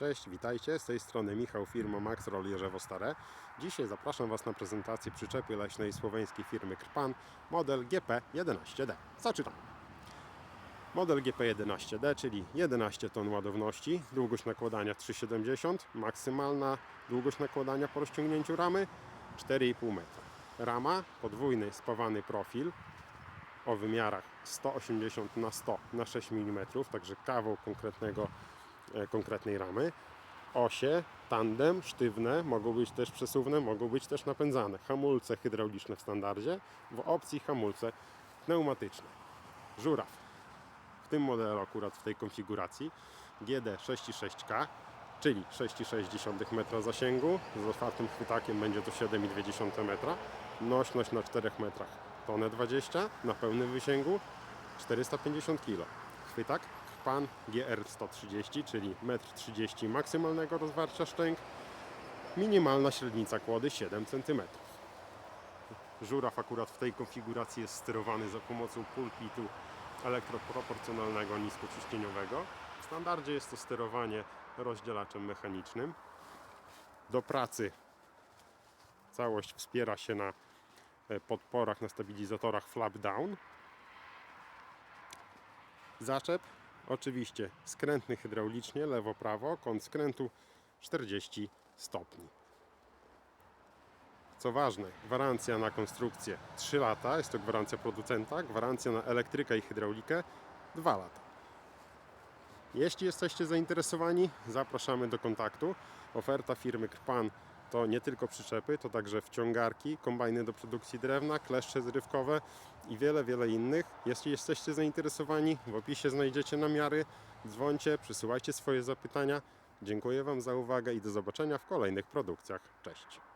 Cześć, witajcie. Z tej strony Michał, firma Max Roll Jerzewo Stare. Dzisiaj zapraszam Was na prezentację przyczepy leśnej słoweńskiej firmy Krpan, model GP11D. Zaczynamy. Model GP11D, czyli 11 ton ładowności, długość nakładania 3,70, maksymalna długość nakładania po rozciągnięciu ramy 4,5 metra. Rama, podwójny spawany profil o wymiarach 180 na 100 na 6 mm, także kawał konkretnego, konkretnej ramy. Osie, tandem, sztywne, mogą być też przesuwne, mogą być też napędzane. Hamulce hydrauliczne w standardzie, w opcji hamulce pneumatyczne. Żuraw. W tym modelu akurat w tej konfiguracji GD 6,6K, czyli 6,6 metra zasięgu, z otwartym chwytakiem będzie to 7,2 metra, nośność na 4 metrach tonę 20, na pełnym wysięgu 450 kg. Chwytak Pan GR 130, czyli 1,30 m maksymalnego rozwarcia szczęk, minimalna średnica kłody 7 cm. Żuraw akurat w tej konfiguracji jest sterowany za pomocą pulpitu elektroproporcjonalnego niskociśnieniowego. W standardzie jest to sterowanie rozdzielaczem mechanicznym. Do pracy całość wspiera się na e, podporach, na stabilizatorach flap down. Zaczep oczywiście skrętny hydraulicznie, lewo-prawo, kąt skrętu 40 stopni. Co ważne, gwarancja na konstrukcję 3 lata, jest to gwarancja producenta, gwarancja na elektrykę i hydraulikę 2 lata. Jeśli jesteście zainteresowani, zapraszamy do kontaktu. Oferta firmy Krpan to nie tylko przyczepy, to także wciągarki, kombajny do produkcji drewna, kleszcze zrywkowe i wiele, wiele innych. Jeśli jesteście zainteresowani, w opisie znajdziecie namiary. Dzwońcie, przysyłajcie swoje zapytania. Dziękuję Wam za uwagę i do zobaczenia w kolejnych produkcjach. Cześć!